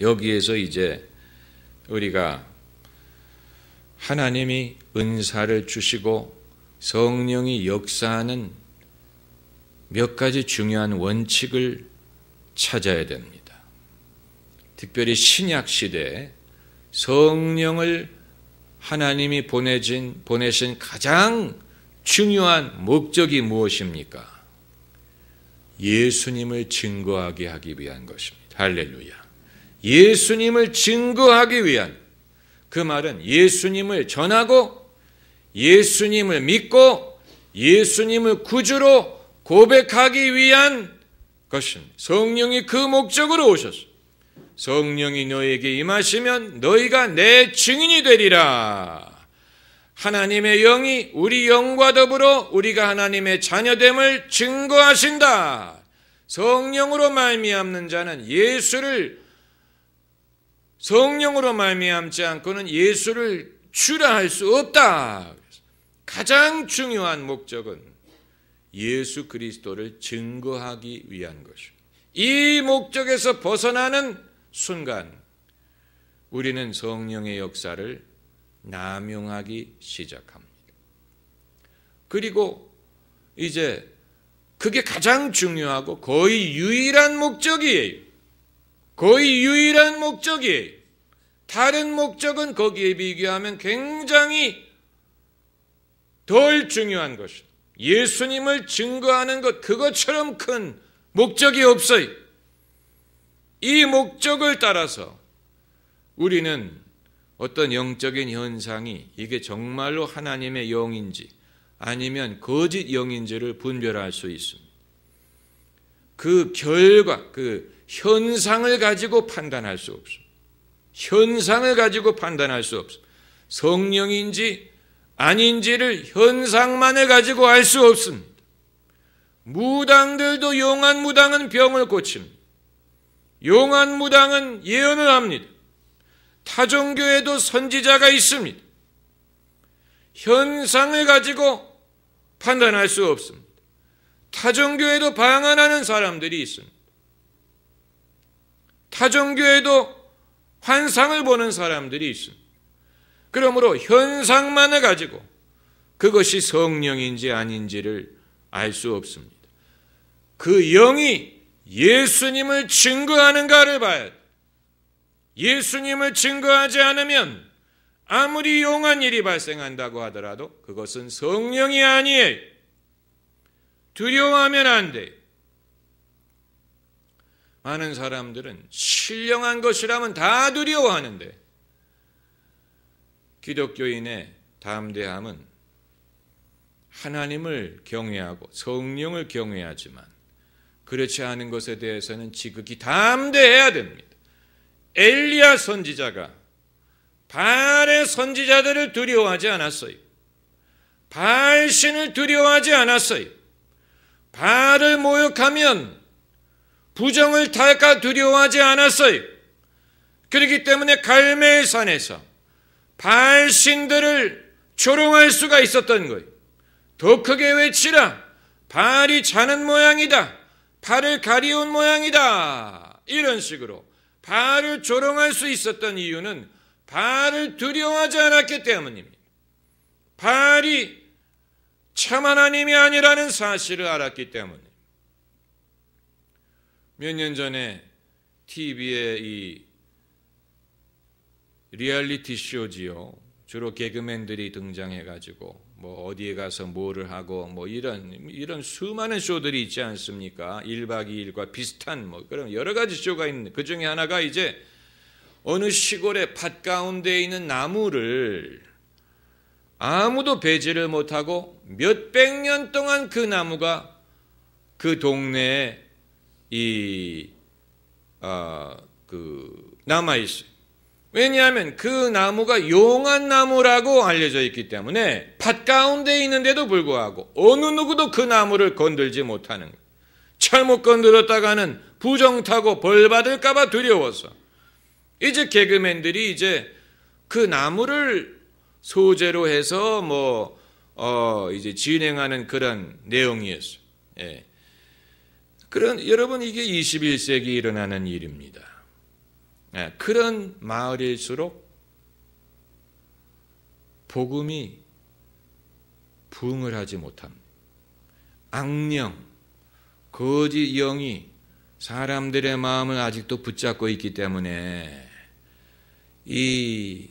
여기에서 이제 우리가 하나님이 은사를 주시고 성령이 역사하는 몇 가지 중요한 원칙을 찾아야 됩니다. 특별히 신약 시대에 성령을 하나님이 보내진 보내신 가장 중요한 목적이 무엇입니까? 예수님을 증거하게 하기 위한 것입니다. 할렐루야. 예수님을 증거하기 위한 그 말은 예수님을 전하고 예수님을 믿고 예수님을 구주로 고백하기 위한 것입니다. 성령이 그 목적으로 오셨습니다. 성령이 너에게 임하시면 너희가 내 증인이 되리라. 하나님의 영이 우리 영과 더불어 우리가 하나님의 자녀됨을 증거하신다. 성령으로 말미암는 자는 예수를 성령으로 말미암지 않고는 예수를 주라 할 수 없다. 가장 중요한 목적은 예수 그리스도를 증거하기 위한 것입니다. 이 목적에서 벗어나는 순간 우리는 성령의 역사를 남용하기 시작합니다. 그리고 이제 그게 가장 중요하고 거의 유일한 목적이에요. 거의 유일한 목적이에요. 다른 목적은 거기에 비교하면 굉장히 덜 중요한 것입니다. 예수님을 증거하는 것, 그것처럼 큰 목적이 없어요. 이 목적을 따라서 우리는 어떤 영적인 현상이 이게 정말로 하나님의 영인지 아니면 거짓 영인지를 분별할 수 있습니다. 그 결과, 그 현상을 가지고 판단할 수 없습니다. 현상을 가지고 판단할 수 없습니다. 성령인지 아닌지를 현상만을 가지고 알 수 없습니다. 무당들도 용한 무당은 병을 고칩니다. 용한 무당은 예언을 합니다. 타종교에도 선지자가 있습니다. 현상을 가지고 판단할 수 없습니다. 타종교에도 방언하는 사람들이 있습니다. 타종교에도 환상을 보는 사람들이 있습니다. 그러므로 현상만을 가지고 그것이 성령인지 아닌지를 알 수 없습니다. 그 영이 예수님을 증거하는가를 봐야 돼. 예수님을 증거하지 않으면 아무리 용한 일이 발생한다고 하더라도 그것은 성령이 아니에요. 두려워하면 안 돼. 많은 사람들은 신령한 것이라면 다 두려워하는데 기독교인의 담대함은 하나님을 경외하고 성령을 경외하지만 그렇지 않은 것에 대해서는 지극히 담대해야 됩니다. 엘리야 선지자가 바알의 선지자들을 두려워하지 않았어요. 바알신을 두려워하지 않았어요. 바알을 모욕하면 부정을 탈까 두려워하지 않았어요. 그렇기 때문에 갈멜산에서 바알 신들을 조롱할 수가 있었던 거예요. 더 크게 외치라. 바알이 자는 모양이다. 발을 가리운 모양이다. 이런 식으로 바알을 조롱할 수 있었던 이유는 바알을 두려워하지 않았기 때문입니다. 바알이 참 하나님이 아니라는 사실을 알았기 때문에 몇 년 전에 TV에 이 리얼리티 쇼지요. 주로 개그맨들이 등장해 가지고 뭐 어디에 가서 뭐를 하고 뭐 이런 이런 수많은 쇼들이 있지 않습니까? 1박 2일과 비슷한 뭐 그런 여러 가지 쇼가 있는데 그 중에 하나가 이제 어느 시골의 밭 가운데 있는 나무를 아무도 배지를 못하고 몇백 년 동안 그 나무가 그 동네에 이, 아, 그, 남아있어요. 왜냐하면 그 나무가 용한 나무라고 알려져 있기 때문에 밭 가운데 있는데도 불구하고 어느 누구도 그 나무를 건들지 못하는 거예요. 잘못 건드렸다가는 부정 타고 벌 받을까봐 두려워서 이제 개그맨들이 이제 그 나무를 소재로 해서 뭐, 어, 이제 진행하는 그런 내용이었어요. 예. 그런, 여러분, 이게 21세기 일어나는 일입니다. 예, 그런 마을일수록 복음이 부흥을 하지 못합니다. 악령, 거짓 영이 사람들의 마음을 아직도 붙잡고 있기 때문에 이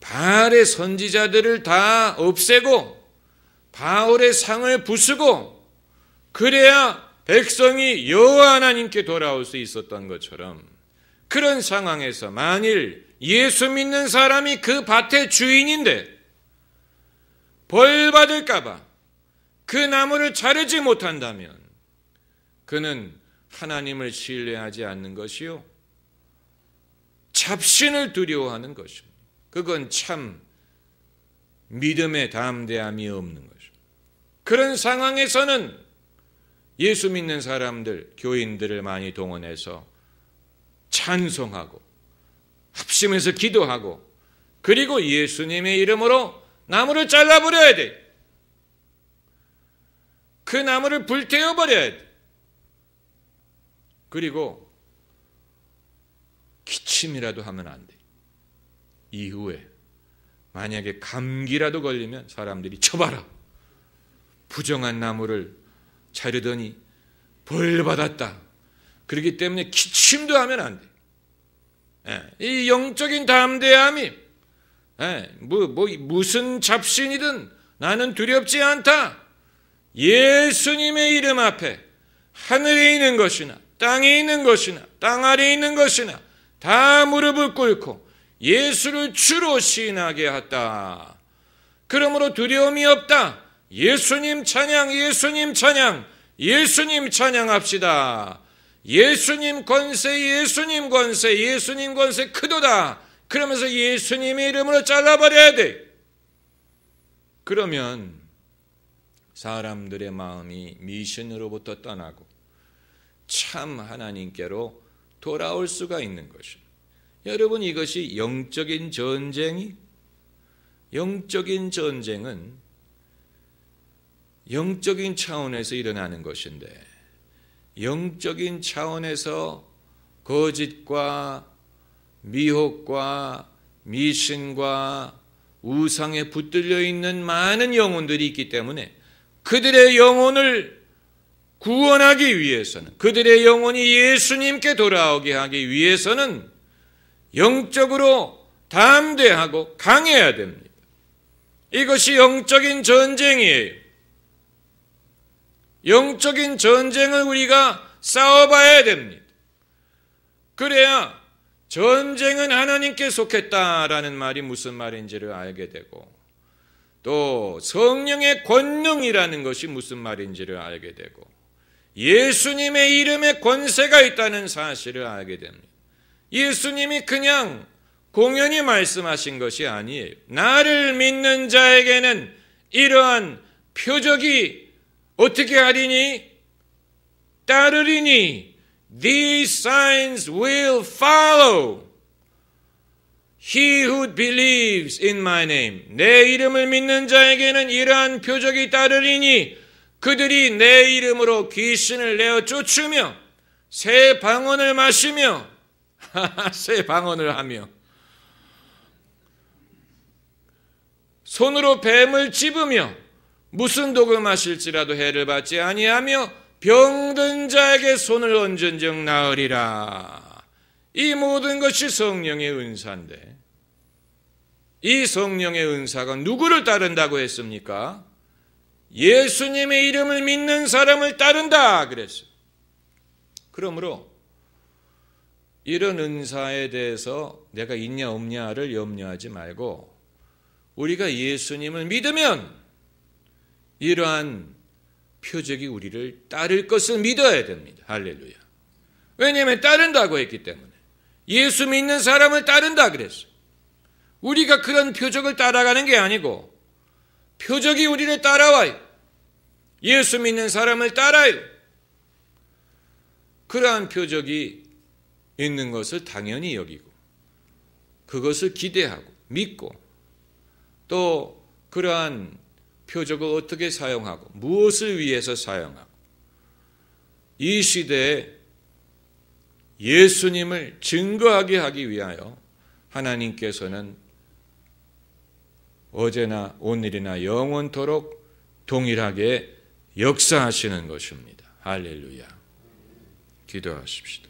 바알의 선지자들을 다 없애고 바울의 상을 부수고 그래야 백성이 여호와 하나님께 돌아올 수 있었던 것처럼 그런 상황에서 만일 예수 믿는 사람이 그 밭의 주인인데 벌 받을까봐 그 나무를 자르지 못한다면 그는 하나님을 신뢰하지 않는 것이요. 잡신을 두려워하는 것입니다. 그건 참 믿음의 담대함이 없는 것입니다. 그런 상황에서는 예수 믿는 사람들, 교인들을 많이 동원해서 찬송하고 합심해서 기도하고 그리고 예수님의 이름으로 나무를 잘라버려야 돼. 그 나무를 불태워버려야 돼. 그리고 기침이라도 하면 안 돼. 이후에 만약에 감기라도 걸리면 사람들이 쳐봐라. 부정한 나무를 자르더니 벌 받았다. 그렇기 때문에 기침도 하면 안 돼. 예, 이 영적인 담대함이 예, 뭐, 뭐 무슨 잡신이든 나는 두렵지 않다. 예수님의 이름 앞에 하늘에 있는 것이나 땅에 있는 것이나 땅 아래에 있는 것이나 다 무릎을 꿇고 예수를 주로 신하게 했다. 그러므로 두려움이 없다. 예수님 찬양, 예수님 찬양, 예수님 찬양합시다. 예수님 권세, 예수님 권세, 예수님 권세 크도다. 그러면서 예수님의 이름으로 잘라버려야 돼. 그러면 사람들의 마음이 미신으로부터 떠나고 참 하나님께로 돌아올 수가 있는 것입니다. 여러분 이것이 영적인 전쟁이 영적인 전쟁은 영적인 차원에서 일어나는 것인데 영적인 차원에서 거짓과 미혹과 미신과 우상에 붙들려 있는 많은 영혼들이 있기 때문에 그들의 영혼을 구원하기 위해서는 그들의 영혼이 예수님께 돌아오게 하기 위해서는 영적으로 담대하고 강해야 됩니다. 이것이 영적인 전쟁이에요. 영적인 전쟁을 우리가 싸워봐야 됩니다. 그래야 전쟁은 하나님께 속했다라는 말이 무슨 말인지를 알게 되고 또 성령의 권능이라는 것이 무슨 말인지를 알게 되고 예수님의 이름에 권세가 있다는 사실을 알게 됩니다. 예수님이 그냥 공연히 말씀하신 것이 아니에요. 나를 믿는 자에게는 이러한 표적이 어떻게 하리니? 따르리니? These signs will follow. He who believes in my name. 내 이름을 믿는 자에게는 이러한 표적이 따르리니 그들이 내 이름으로 귀신을 내어 쫓으며 새 방언을 마시며 새 방언을 하며 손으로 뱀을 집으며 무슨 독을 마실지라도 해를 받지 아니하며 병든 자에게 손을 얹은즉 나으리라. 이 모든 것이 성령의 은사인데 이 성령의 은사가 누구를 따른다고 했습니까? 예수님의 이름을 믿는 사람을 따른다 그랬어요. 그러므로 이런 은사에 대해서 내가 있냐 없냐를 염려하지 말고 우리가 예수님을 믿으면 이러한 표적이 우리를 따를 것을 믿어야 됩니다. 할렐루야. 왜냐하면 따른다고 했기 때문에. 예수 믿는 사람을 따른다 그랬어. 우리가 그런 표적을 따라가는 게 아니고 표적이 우리를 따라와요. 예수 믿는 사람을 따라요. 그러한 표적이 있는 것을 당연히 여기고 그것을 기대하고 믿고 또 그러한 표적을 어떻게 사용하고 무엇을 위해서 사용하고 이 시대에 예수님을 증거하게 하기 위하여 하나님께서는 어제나 오늘이나 영원토록 동일하게 역사하시는 것입니다. 할렐루야. 기도하십시다.